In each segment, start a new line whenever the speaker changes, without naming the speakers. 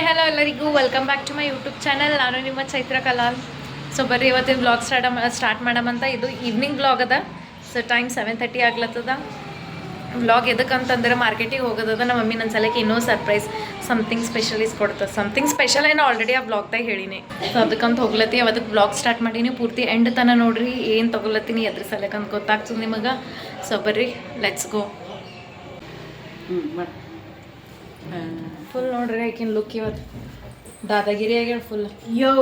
Hi hello ಎಲ್ಲರಿಗೂ. Welcome back to my YouTube channel ನಾನು ನಿಮ್ಮ ಚೈತ್ರ ಕಲಾಲ್ ಸೊ ಬರ್ರಿ, ಇವತ್ತಿನ ಬ್ಲಾಗ್ ಸ್ಟಾರ್ಟ್ ಸ್ಟಾರ್ಟ್ ಮಾಡಮಂತ ಇದು ಈವ್ನಿಂಗ್ ಬ್ಲಾಗ್ ಅದ. ಸೊ ಟೈಮ್ ಸೆವೆನ್ ತರ್ಟಿ ಆಗ್ಲತ್ತದ. ಬ್ಲಾಗ್ ಎದಕ್ಕಂತಂದ್ರೆ ಮಾರ್ಕೆಟಿಗೆ ಹೋಗೋದದ. ನಮ್ಮ ಮಮ್ಮಿ ನನ್ನ ಸಲಕ್ಕೆ ಇನ್ನೂ ಸರ್ಪ್ರೈಸ್ ಸಮಥಿಂಗ್ ಸ್ಪೆಷಲಿಸ್ ಕೊಡ್ತದೆ ಸಮಥಿಂಗ್ ಸ್ಪೆಷಲ್ ಏನೋ ಆಲ್ರೆಡಿ ಆ ಬ್ಲಾಗ್ದಾಗ ಹೇಳಿನಿ. ಸೊ ಅದಕ್ಕಂತ ಹೋಗ್ಲತ್ತಿ. ಅದಕ್ಕೆ ಬ್ಲಾಗ್ ಸ್ಟಾರ್ಟ್ ಮಾಡೀನಿ. ಪೂರ್ತಿ ಎಂಡ್ ತನ ನೋಡ್ರಿ, ಏನು ತೊಗೊಲತ್ತೀನಿ ಎದ್ರ ಸಲಕ್ಕೆ ಅಂತ ಗೊತ್ತಾಗ್ತದೆ ನಿಮಗೆ. ಸೊ ಬರ್ರಿ ಲೆಟ್ಸ್ ಗೋ ಫುಲ್ ನೋಡ್ರಿ ಆಕಿನ ಲುಕ್ ಇವತ್ತು ದಾದಾಗಿರಿ ಆಗ್ಯಾಳ ಫುಲ್
ಯೋ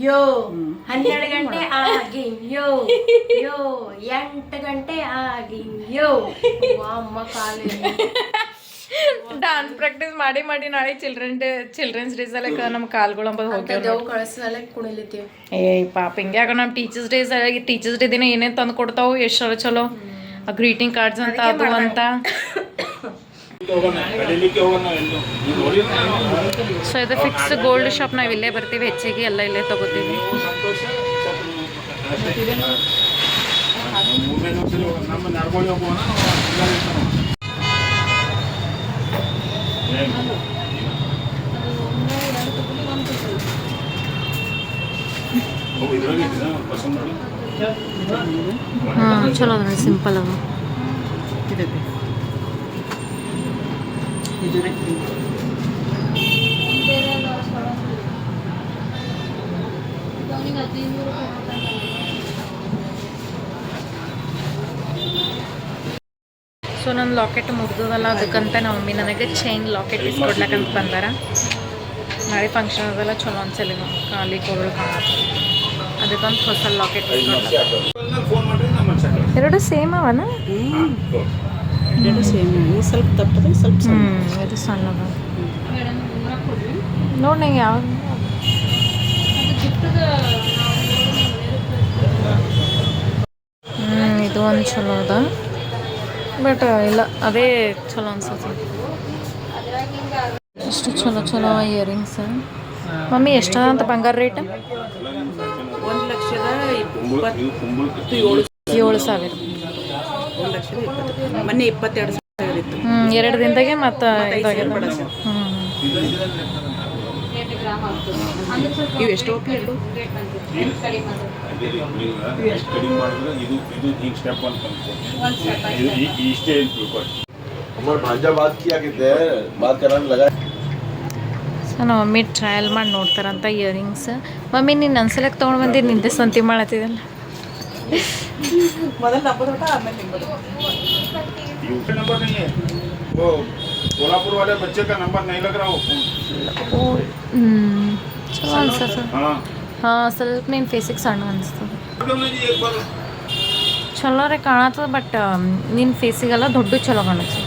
ಯೋ ಹನ್ನೆರಡು ಗಂಟೆ ಆಗಿ ಯೋ ಯೋ ಎಂಟು ಗಂಟೆ ಆಗಿ ಯೋ. ಅಮ್ಮ ಕಾಲು.
ಡಾನ್ಸ್ ಪ್ರಾಕ್ಟೀಸ್ ಮಾಡಿ ಮಾಡಿ ನಾಳೆ ಚಿಲ್ಡ್ರನ್ ಡೇ ಚಿಲ್ಡ್ರನ್ಸ್ ಡೇಸ್ ಅಲ್ಲಕ ನಮ್ಮ ಕಾಲ್ಗಳು ಅಂಬದು
ಹೋಗ್ತೇವೆ
ಏ ಪಾಪ ಹಿಂಗೆ ಆಗ ನಮ್ಮ ಟೀಚರ್ಸ್ ಡೇಸ್ ಟೀಚರ್ಸ್ ಡೇ ದಿನ ಏನೇನು ತಂದು ಕೊಡ್ತಾವು ಎಷ್ಟು ಚಲೋ ಗ್ರೀಟಿಂಗ್ ಕಾರ್ಡ್ಸ್ ಅಂತ ಅದು ಅಂತ. ಸೊ ಇದು ಫಿಕ್ಸ್ ಗೋಲ್ಡ್ ಶಾಪ್ ನಾವು ಇಲ್ಲೇ ಬರ್ತೀವಿ. ಹೆಚ್ಚಿಗೆ ಎಲ್ಲ ಇಲ್ಲೇ ತಗೋತೀವಿ.
ಚಲೋ ಸಿಂಪಲ್ ಮೂರನೇ ನಿಮಿಷದಲ್ಲಿ ಹೋಗೋಣ ನಮ್ಮ ನಡ್ಕೊಂಡು ಹೋಗೋಣ ಎಲ್ಲರೂ ಇರ್ತಾನೆ. ಏನು? ಹೋಗು, ಇದ್ರಾಗೆ ಇದೆಯಾ? ಪಸಂದ್ ಮಾಡು.
ಹಾಂ ಚಲೋ ಅದ ಸಿಂಪಲ್ ಅದ ಸೊ ನನ್ನ ಲಾಕೆಟ್ ಮುಗ್ದದಲ್ಲ ಅದಕ್ಕಂತ ನಮ್ಮ ಮಮ್ಮಿ ನನಗೆ ಚೈನ್ ಲಾಕೆಟ್ ಇಸ್ಕೊಡ್ಲಕ್ಕಂತ ಬಂದಾರ. ನಾಳೆ ಫಂಕ್ಷನ್ ಅದೆಲ್ಲ ಚಲೋ ಅನ್ಸಲ್ಲ ಖಾಲಿ ಕೊರಳು ಕಾಣತ್ತೆ ಅದಕ್ಕಂತ ಹೊಸ ಲಾಕೆಟ್ ಎರಡು ಸೇಮ್ ಅವನ?
ಎರಡು ಸೇಮ್ ಇದು ಸ್ವಲ್ಪ ತಪ್ಪದೆ ಸ್ವಲ್ಪ ಸಣ್ಣ.
ಹ್ಞೂ ಇದು ಸಣ್ಣದ. ನೋಡಿ ನಂಗೆ ಯಾವ ಹ್ಞೂ ಇದು ಒಂದು ಚಲೋ ಅದ. ಬಟ್ ಇಲ್ಲ ಅದೇ ಚಲೋ ಅನ್ಸುತ್ತೆ. ಎಷ್ಟು ಚಲೋ ಚಲೋ ಇಯರಿಂಗ್ಸ್ ಮಮ್ಮಿ ಎಷ್ಟ ಅಂತ ಬಂಗಾರ ರೇಟ್
ಒಂದು ಲಕ್ಷದ ಏಳು
ಸಾವಿರ.
ಒಂದು ಲಕ್ಷದ ಇಪ್ಪತ್ತು ಮೊನ್ನೆ ಇಪ್ಪತ್ತೆರಡು ಸಾವಿರ ಇತ್ತು
ಹ್ಞೂ ಎರಡು ದಿನದಾಗೆ ಮತ್ತು
ಮತ್ತೈದು ಸಾವಿರ
ಇದಾಗ್ಯದ
ಬಡ ಸರ್.
ಹ್ಞೂ
ಇವು ಎಷ್ಟು ಹೋಗ್ಲಿ ಎರಡು
ಅದೇ ರೀ, ಈಗ ಎಷ್ಟು ಕಡಿಮೆ ಮಾಡಿದ್ರೆ ಇದು ಇದು ಹಿಂಗೆ ಸ್ಟೆಪ್ ಅಂತ ಅನ್ಕೊ. ಇದು ಈ- ಈ ಇಷ್ಟೇ ಅಂತ ತಿಳ್ಕೊಳ್ಳಿ
हमारे भांजा बात किया कहते हैं बात कराने लगा
ಸೊ ನಮ್ಮ ಮಮ್ಮಿ ಟ್ರಯಲ್ ಮಾಡಿ ನೋಡ್ತಾರಂತ ಇಯರಿಂಗ್ಸ್ ಮಮ್ಮಿ ನೀನು ಅನ್ಸಲಕ್ಕೆ ತೊಗೊಂಡು ಬಂದು ನಿಂದೆ ಸಂತಿ ಮಾಡತ್ತಿದ್ದಲ್ಲ
ಮೊದಲು ನಂಬರ್ ಊಟ ಆಮೇಲೆ ನಿಂಬದು
यूपी नंबर नहीं है वो कोल्हापुर वाले बच्चे का नंबर नहीं लग रहा वो फोन
ಓ ಹ್ಞೂ ಚಲೋ ಅನ್ಸತ್ತೆ
हाँ
ಹಾಂ ಸ್ವಲ್ಪ ನಿನ್ನ ಫೇಸಿಗೆ ಸಣ್ಣ ಅನಿಸ್ತದೆ
क्यों नहीं जी एक बार
ಚಲೋ ರೇ ಕಾಣತ್ತದ ಬಟ್ ನಿನ್ನ ಫೇಸಿಗೆಲ್ಲ ದೊಡ್ಡ ಚಲೋ ಕಾಣುತ್ತೆ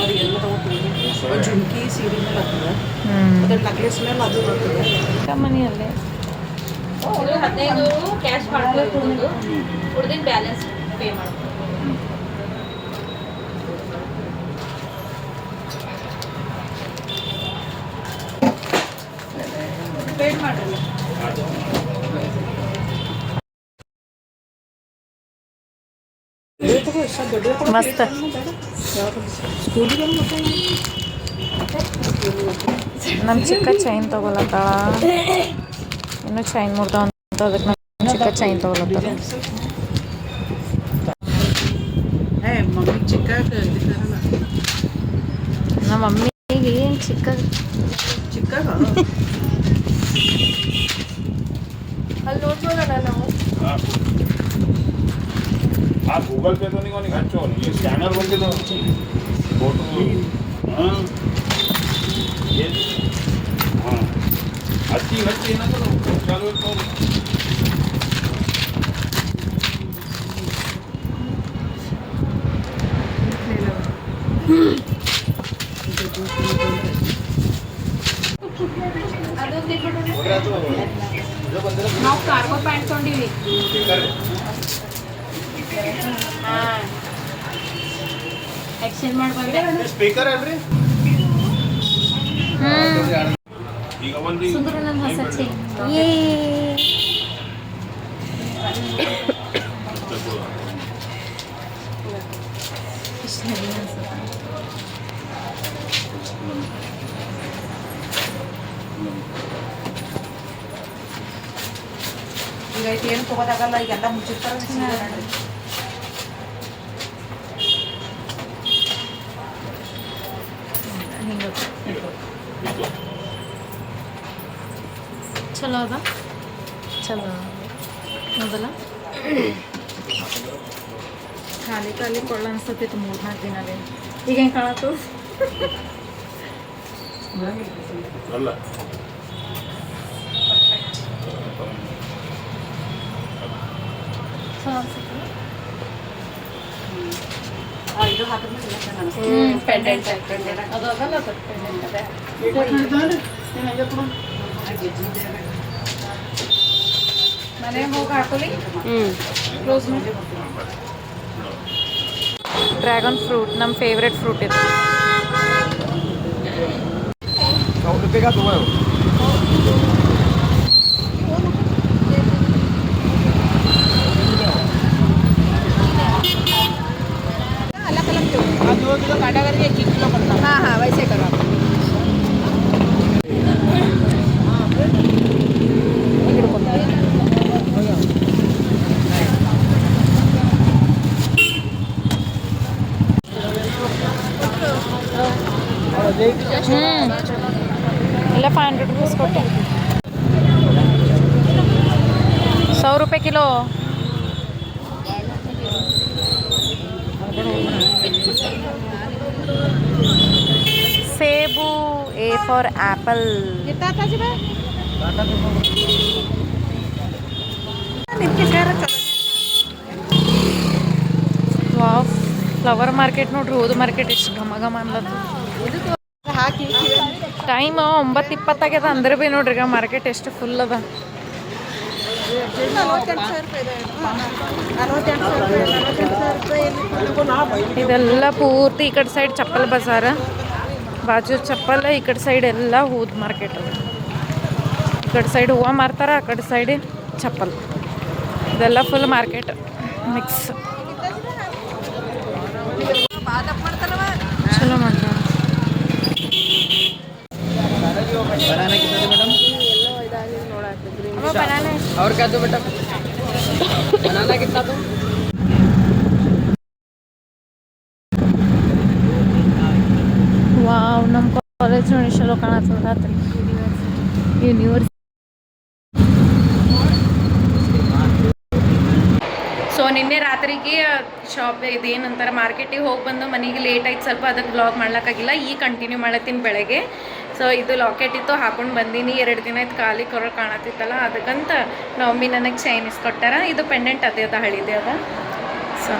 ಅವ್ರಿಗೆಲ್ಲ ತಗೋತೀವಿ ಜುಮ್ಕಿ ಸೀರೆ ಮೇಲೆ ಆಗ್ತದೆ
ಹ್ಞೂ
ಅದ್ರ ನಕ್ಲೆಸ್ ಮೇಲೆ ಅದು ಬರ್ತದೆ
ಮನೆಯಲ್ಲೇ
ಹದಿನೈದು ಕ್ಯಾಶ್ ಉಳಿದಿನ ಬ್ಯಾಲೆನ್ಸ್ ಪೇ
ಮಸ್ತ್. ನಮ್ಮ ಚಿಕ್ಕ ಚೈನ್ ತೊಗೊಳತ್ತಾಳ. ಇನ್ನೂ ಚೈನ್ ಮುರ್ದಾವ ಅಂತ ಅದಕ್ಕೆ ನಮ್ಮ ಚಿಕ್ಕ ಚೈನ್ ತೊಗೊಳತ್ತಾಳ
ಏ ಮಮ್ಮಿ ಚಿಕ್ಕ ಇದ್ದಾರಲ್ಲ
ನಮ್ಮ ಮಮ್ಮಿಗೆ ಏನು ಚಿಕ್ಕ
ಚಿಕ್ಕ
ಅಲ್ಲಿ ನೋಡ್ಬೋದಲ್ಲ ನಾವು
हाँ आप गूगल पे तो नहीं कोनी हच्चो ये स्कैनर बोल के तो फोटो हाँ ये हाँ अच्छी अच्छी है ना तो चलो तो
ನಾವು ಕಾರ್ಗೋ ಪ್ಯಾಂಟ್ ತೊಗೊಂಡಿವಿ ಎಕ್ಸ್ಚೇಂಜ್ ಮಾಡಿ ಬಂದೆ
स्पीकर है
손으로는 봤었지. 예.
ಈಗ ಏನು ತಗೋದಾಗಲ್ಲ ಈಗೆಲ್ಲ ಮುಚ್ಚಿರ್ತಾರೆ
ಹಿಂಗೆ ಚಲೋ ಅದ ಚಲೋ. ಹೌದಲ್ಲ ಖಾಲಿ ಖಾಲಿ ಕೊಳ್ಳ ಅನ್ಸತ್ತಿತ್ತು ಮೂರು ನಾಲ್ಕು ದಿನವೇ ಈಗ ಹೆಂಗೆ ಕಾಣತ್ತು
ಅಲ್ಲ.
ಚಲೋ ಅನ್ಸುತ್ತೆ
ಇದು ಹಾಕಿದ್ರೆ ಚೆನ್ನಾಗಿ
ಹ್ಞೂ ಪೆಂಡೆಂಟ್ ಅದು ಅದಲ್ಲ ಅದು ಪೆಂಡೆಂಟ್ ಅದೇ. ಡ್ರ್ಯಾಗನ್ ಫ್ರೂಟ್ ನಮ್ಮ ಫೇವ್ರೆಟ್ ಫ್ರೂಟ್ ಇದು
सौ रुपये का दो है वो।
दो किलो काटा करके एक किलो पड़ता हाँ हाँ वैसे करो आप
ಇಲ್ಲ ಫೈವ್ ಹಂಡ್ರೆಡ್ ರುಪೀಸ್ ಕೊಟ್ಟೆ. ಸೌ ರೂಪಾಯಿ ಕಿಲೋ.
ಸೇಬು A for
apple flower market ನೋಡ್ರಿ, ಓದು ಮಾರ್ಕೆಟ್ ಎಷ್ಟು ಘಮ ಘಮ ಅನ್ಲತ್ತು
ಹಾಕಿ
ಟೈಮ್ ಒಂಬತ್ತು ಇಪ್ಪತ್ತಾಗ್ಯದ ಅಂದ್ರೆ ಭೀ ನೋಡ್ರಿ ಈಗ ಮಾರ್ಕೆಟ್ ಎಷ್ಟು ಫುಲ್ ಅದ. ಇದೆಲ್ಲ ಪೂರ್ತಿ ಈ ಕಡೆ ಸೈಡ್ ಚಪ್ಪಲ್ ಬಜಾರ. ಬಾಜು ಚಪ್ಪಲ್ ಈ ಕಡೆ ಸೈಡ್ ಎಲ್ಲ ಹೂದ್ ಮಾರ್ಕೆಟ್ ಅದ. ಈ ಕಡೆ ಸೈಡ್ ಹೂವು ಮಾರ್ತಾರ ಆ ಕಡೆ ಸೈಡ್ ಚಪ್ಪಲ್. ಇದೆಲ್ಲ ಫುಲ್ ಮಾರ್ಕೆಟ್ ಮಿಕ್ಸ್ बनाना कितना दो मैडम बनाना
और क्या दो बेटा? बनाना कितना दो?
वाव नम कॉलेज लोकांना रात्री युनिव्हर्सिटी ನಿನ್ನೆ ರಾತ್ರಿಗೆ ಶಾಪ್ ಇದೇನಂತಾರೆ ಮಾರ್ಕೆಟಿಗೆ ಹೋಗಿ ಬಂದು ಮನೆಗೆ ಲೇಟ್ ಆಯ್ತು, ಸ್ವಲ್ಪ ಅದಕ್ಕೆ ಬ್ಲಾಗ್ ಮಾಡ್ಲಕ್ಕಾಗಿಲ್ಲ, ಈ ಕಂಟಿನ್ಯೂ ಮಾಡತ್ತೀನಿ ಬೆಳಗ್ಗೆ. ಸೊ ಇದು ಲಾಕೆಟ್ ಇತ್ತು, ಹಾಕೊಂಡು ಬಂದೀನಿ, ಎರಡು ದಿನ ಆಯ್ತು ಖಾಲಿ ಕೊರ ಕಾಣತ್ತಿತ್ತಲ್ಲ, ಅದಕ್ಕಂತ ನಮ್ಮಿ ನನಗೆ ಚೈನ್ ಇಸ್ಕೊಟ್ಟಾರ ಇದು ಪೆಂಡೆಂಟ್ ಅದೇ ಅದ, ಹಳಿದೆ ಅದ. ಸೊ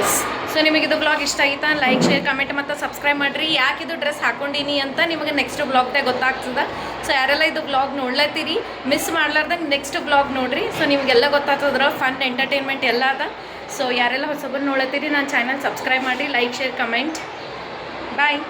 ಎಸ್ ಸೊ ನಿಮಗೆ ಇದು ಬ್ಲಾಗ್ ಇಷ್ಟ ಆಗಿತ್ತಾ? ಲೈಕ್ ಶೇರ್ ಕಮೆಂಟ್ ಮತ್ತು ಸಬ್ಸ್ಕ್ರೈಬ್ ಮಾಡಿರಿ. ಯಾಕೆ ಇದು ಡ್ರೆಸ್ ಹಾಕೊಂಡಿನಿ ಅಂತ ನಿಮಗೆ ನೆಕ್ಸ್ಟ್ ಬ್ಲಾಗ್ದಾಗ ಗೊತ್ತಾಗ್ತದ. ಸೊ ಯಾರೆಲ್ಲ ಇದು ಬ್ಲಾಗ್ ನೋಡ್ಲತ್ತೀರಿ ಮಿಸ್ ಮಾಡ್ಲಾರ್ದಂಗೆ ನೆಕ್ಸ್ಟ್ ಬ್ಲಾಗ್ ನೋಡಿರಿ. ಸೊ ನಿಮಗೆಲ್ಲ ಗೊತ್ತಾಗ್ತದ್ರ ಫನ್ ಎಂಟರ್ಟೈನ್ಮೆಂಟ್ ಎಲ್ಲ ಅದ. ಸೊ ಯಾರೆಲ್ಲ ಹೊಸಬರು ನೋಡ್ಲತ್ತೀರಿ ನನ್ನ ಚಾನಲ್ ಸಬ್ಸ್ಕ್ರೈಬ್ ಮಾಡಿರಿ ಲೈಕ್ ಶೇರ್ ಕಮೆಂಟ್ ಬಾಯ್